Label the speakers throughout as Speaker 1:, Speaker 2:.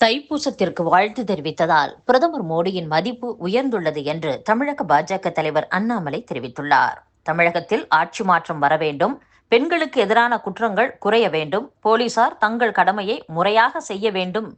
Speaker 1: தைப்பூசத்திற்கு வாழ்த்து தெரிவித்ததால் பிரதமர் மோடியின் மதிப்பு உயர்ந்துள்ளது என்று தமிழக பாஜக தலைவர் அண்ணாமலை தெரிவித்துள்ளார். தமிழகத்தில் ஆட்சி மாற்றம் வர வேண்டும் பெண்களுக்கு எதிரான குற்றங்கள் குறைய வேண்டும் போலீசார் தங்கள் கடமையை முறையாக செய்ய வேண்டும்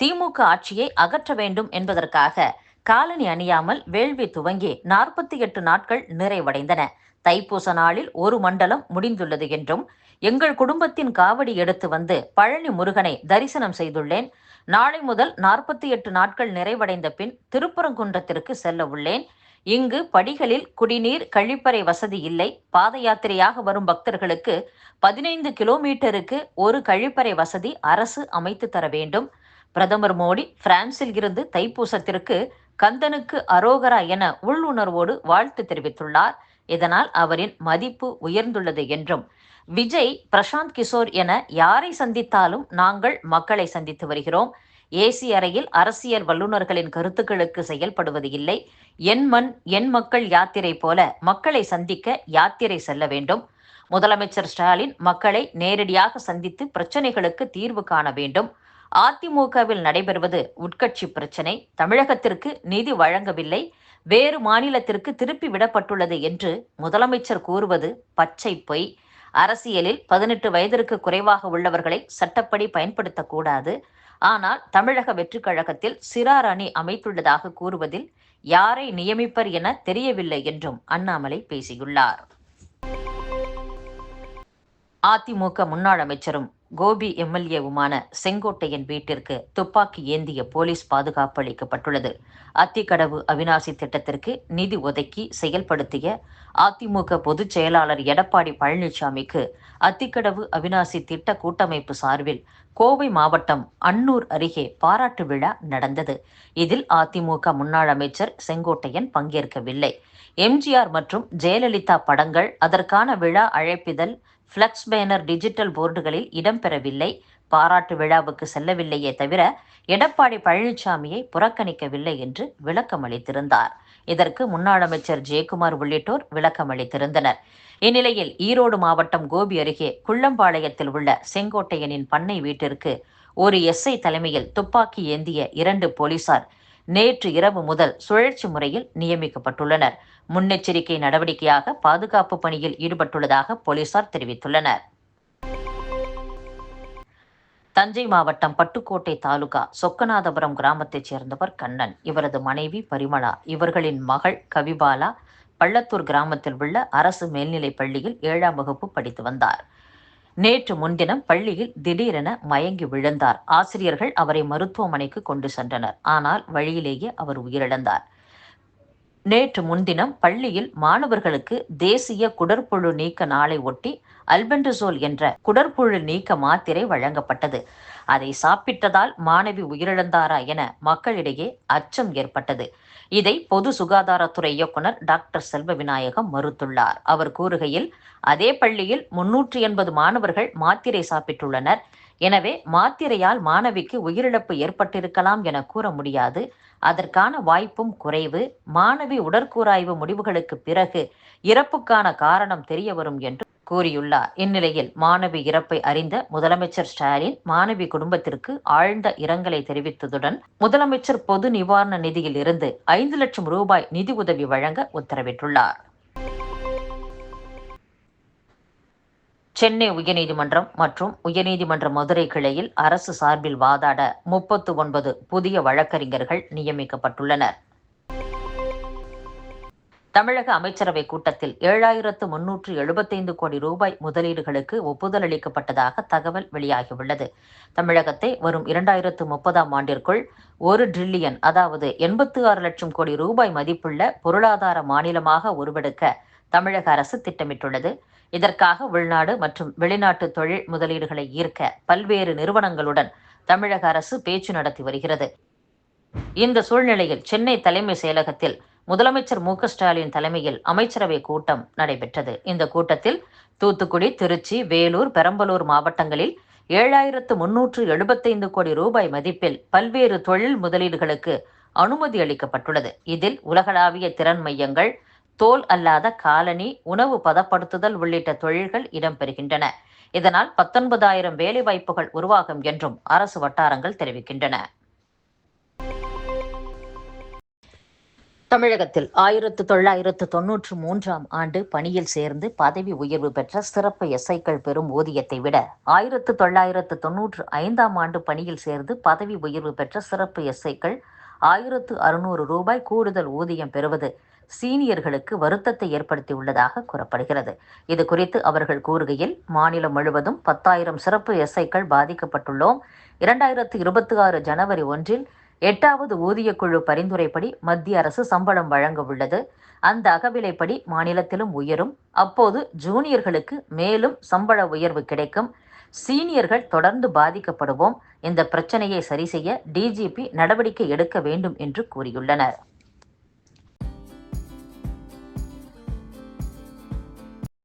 Speaker 1: திமுக ஆட்சியை அகற்ற வேண்டும் என்பதற்காக காலனி அணியாமல் வேள்வி துவங்கி நாற்பத்தி எட்டு நாட்கள் நிறைவடைந்தன. தைப்பூச நாளில் ஒரு மண்டலம் முடிந்துள்ளது என்றும் எங்கள் குடும்பத்தின் காவடி எடுத்து வந்து பழனி முருகனை தரிசனம் செய்துள்ளேன் நாளை முதல் நாற்பத்தி எட்டு நாட்கள் நிறைவடைந்த பின் திருப்பரங்குன்றத்திற்கு செல்ல உள்ளேன். இங்கு படிகளில் குடிநீர் கழிப்பறை வசதி இல்லை. பாத யாத்திரையாக வரும் பக்தர்களுக்கு பதினைந்து கிலோமீட்டருக்கு ஒரு கழிப்பறை வசதி அரசு அமைத்து தர வேண்டும். பிரதமர் மோடி பிரான்சில் இருந்து தைப்பூசத்திற்கு கந்தனுக்கு அரோகரா என உள்ளுணர்வோடு வாழ்த்து தெரிவித்துள்ளார். இதனால் அவரின் மதிப்பு உயர்ந்துள்ளது என்றும். விஜய் பிரசாந்த் கிஷோர் என யாரை சந்தித்தாலும் நாங்கள் மக்களை சந்தித்து வருகிறோம். ஏசி அறையில் அரசியல் வல்லுநர்களின் கருத்துக்களுக்கு செயல்படுவது இல்லை. என் மண் என் மக்கள் யாத்திரை போல மக்களை சந்திக்க யாத்திரை செல்ல வேண்டும். முதலமைச்சர் ஸ்டாலின் மக்களை நேரடியாக சந்தித்து பிரச்சனைகளுக்கு தீர்வு காண வேண்டும். அதிமுகவில் நடைபெறுவது உட்கட்சி பிரச்சனை. தமிழகத்திற்கு நிதி வழங்கவில்லை. வேறு மாநிலத்திற்கு திருப்பி விடப்பட்டுள்ளது என்று முதலமைச்சர் கூறுவது பச்சை பொய். அரசியலில் பதினெட்டு வயதிற்கு குறைவாக உள்ளவர்களை சட்டப்படி பயன்படுத்தக்கூடாது. ஆனால் தமிழக வெற்றிக் கழகத்தில் சிறார் அணி அமைத்துள்ளதாக கூறுவதில் யாரை நியமிப்பர் என தெரியவில்லை என்றும் அண்ணாமலை பேசியுள்ளார். அதிமுக முன்னாள் அமைச்சரும் கோபி எம்எல்ஏவுமான செங்கோட்டையன் வீட்டிற்கு துப்பாக்கி ஏந்திய போலீஸ் பாதுகாப்பு அளிக்கப்பட்டுள்ளது. அத்திக்கடவு அவினாசி திட்டத்திற்கு நிதி ஒதுக்கி செயல்படுத்திய அதிமுக பொதுச் செயலாளர் எடப்பாடி பழனிசாமிக்கு அத்திக்கடவு அவினாசி திட்ட கூட்டமைப்பு சார்பில் கோவை மாவட்டம் அன்னூர் அருகே பாராட்டு விழா நடந்தது. இதில் அதிமுக முன்னாள் அமைச்சர் செங்கோட்டையன் பங்கேற்கவில்லை. எம்ஜிஆர் மற்றும் ஜெயலலிதா படங்கள் அதற்கான விழா அழைப்பிதழ் ஃப்ளக்ஸ் பேனர் டிஜிட்டல் போர்டுகளில் இடம்பெறவில்லை. பாராட்டு விழாவுக்கு செல்லவில்லையே தவிர எடப்பாடி பழனிசாமியை புறக்கணிக்கவில்லை என்று விளக்கம் அளித்திருந்தார் இதற்கு முன்னாள் அமைச்சர் ஜெயக்குமார் உள்ளிட்டோர் விளக்கம் அளித்திருந்தனர் இந்நிலையில் ஈரோடு மாவட்டம் கோபி அருகே குள்ளம்பாளையத்தில் உள்ள செங்கோட்டையனின் பண்ணை வீட்டிற்கு ஒரு எஸ்ஐ தலைமையில் துப்பாக்கி ஏந்திய இரண்டு போலீசார் நேற்று இரவு முதல் சுழற்சி முறையில் நியமிக்கப்பட்டுள்ளனர். முன்னெச்சரிக்கை நடவடிக்கையாக பாதுகாப்பு பணியில் ஈடுபட்டுள்ளதாக போலீசார் தெரிவித்துள்ளனர். தஞ்சை மாவட்டம் பட்டுக்கோட்டை தாலுகா சொக்கநாதபுரம் கிராமத்தைச் சேர்ந்தவர் கண்ணன். இவரது மனைவி பரிமளா. இவர்களின் மகள் கவிபாலா பள்ளத்தூர் கிராமத்தில் உள்ள அரசு மேல்நிலைப் பள்ளியில் ஏழாம் வகுப்பு படித்து வந்தார். நேற்று முன்தினம் பள்ளியில் திடீரென மயங்கி விழுந்தார். ஆசிரியர்கள் அவரை மருத்துவமனைக்கு கொண்டு சென்றனர். ஆனால் வழியிலேயே அவர் உயிரிழந்தார். நேற்று முன்தினம் பள்ளியில் மாணவர்களுக்கு தேசிய குடற்புழு நீக்க நாளை ஒட்டி அல்பெண்டசோல் என்ற குடற்புழு நீக்க மாத்திரை வழங்கப்பட்டது. அதை சாப்பிட்டதால் மாணவி உயிரிழந்தாரா என மக்களிடையே அச்சம் ஏற்பட்டது. இதை பொது சுகாதாரத்துறை இயக்குனர் டாக்டர் செல்வ விநாயகம் மறுத்துள்ளார். அவர் கூறுகையில் அதே பள்ளியில் முன்னூற்றி எண்பது மாணவர்கள் மாத்திரை சாப்பிட்டுள்ளனர். எனவே மாத்திரையால் மாணவிக்கு உயிரிழப்பு ஏற்பட்டிருக்கலாம் என கூற முடியாது. அதற்கான வாய்ப்பும் குறைவு. மாணவி உடற்கூராய்வு முடிவுகளுக்கு பிறகு இறப்புக்கான காரணம் தெரிய வரும் என்று கூறியுள்ளார். இந்நிலையில் மாணவி இறப்பை அறிந்த முதலமைச்சர் ஸ்டாலின் மாணவி குடும்பத்திற்கு ஆழ்ந்த இரங்கலை தெரிவித்ததுடன் முதலமைச்சர் பொது நிவாரண நிதியில் இருந்து ஐந்து லட்சம் ரூபாய் நிதி உதவி வழங்க உத்தரவிட்டுள்ளார். சென்னை உயர்நீதிமன்றம் மற்றும் உயர்நீதிமன்ற மதுரை கிளையில் அரசு சார்பில் வாதாட முப்பத்து ஒன்பது புதிய வழக்கறிஞர்கள் நியமிக்கப்பட்டுள்ளனர். தமிழக அமைச்சரவை கூட்டத்தில் ஏழாயிரத்து முன்னூற்று எழுபத்தைந்து கோடி ரூபாய் முதலீடுகளுக்கு ஒப்புதல் அளிக்கப்பட்டதாக தகவல் வெளியாகியுள்ளது. தமிழகத்தை வரும் இரண்டாயிரத்து முப்பதாம் ஆண்டிற்குள் ஒரு டிரில்லியன் அதாவது எண்பத்து ஆறு லட்சம் கோடி ரூபாய் மதிப்புள்ள பொருளாதார மாநிலமாக உருவெடுக்க தமிழக அரசு திட்டமிட்டுள்ளது. இதற்காக உள்நாடு மற்றும் வெளிநாட்டு தொழில் முதலீடுகளை ஈர்க்க பல்வேறு நிறுவனங்களுடன் தமிழக அரசு பேச்சு நடத்தி வருகிறது. இந்த சூழ்நிலையில் சென்னை தலைமை செயலகத்தில் முதலமைச்சர் மு ஸ்டாலின் தலைமையில் அமைச்சரவை கூட்டம் நடைபெற்றது. இந்த கூட்டத்தில் தூத்துக்குடி திருச்சி வேலூர் பெரம்பலூர் மாவட்டங்களில் ஏழாயிரத்து முன்னூற்று எழுபத்தைந்து கோடி ரூபாய் மதிப்பில் பல்வேறு தொழில் முதலீடுகளுக்கு அனுமதி அளிக்கப்பட்டுள்ளது. இதில் உலகளாவிய திறன் மையங்கள் தோல் அல்லாத காலனி உணவு பதப்படுத்துதல் உள்ளிட்ட தொழில்கள் இடம்பெறுகின்றன. இதனால் பத்தொன்பதாயிரம் வேலைவாய்ப்புகள் உருவாகும் என்றும் அரசு வட்டாரங்கள் தெரிவிக்கின்றன. தமிழகத்தில் ஆயிரத்து தொள்ளாயிரத்து தொன்னூற்று மூன்றாம் ஆண்டு பணியில் சேர்ந்து பதவி உயர்வு பெற்ற சிறப்பு எஸ்ஐக்கள் பெறும் ஊதியத்தை விட ஆயிரத்து தொள்ளாயிரத்து தொன்னூற்று ஐந்தாம் ஆண்டு பணியில் சேர்ந்து பதவி உயர்வு பெற்ற சிறப்பு எஸ்ஐக்கள் ஆயிரத்து அறுநூறு ரூபாய் கூடுதல் ஊதியம் பெறுவது சீனியர்களுக்கு வருத்தத்தை ஏற்படுத்தியுள்ளதாக கூறப்படுகிறது. இது குறித்து அவர்கள் கூறுகையில் மாநிலம் முழுவதும் பத்தாயிரம் சிறப்பு எஸ்ஐக்கள் பாதிக்கப்பட்டுள்ளோம். இரண்டாயிரத்து இருபத்தி ஆறு ஜனவரி ஒன்றில் எட்டாவது ஊதியக்குழு பரிந்துரைப்படி மத்திய அரசு சம்பளம் வழங்க உள்ளது அந்த அகவிலைப்படி மாநிலத்திலும் உயரும். அப்போது ஜூனியர்களுக்கு மேலும் சம்பள உயர்வு கிடைக்கும். சீனியர்கள் தொடர்ந்து பாதிக்கப்படுவோம். இந்த பிரச்சனையை சரி செய்ய டிஜிபி நடவடிக்கை எடுக்க வேண்டும் என்று கூறியுள்ளனர்.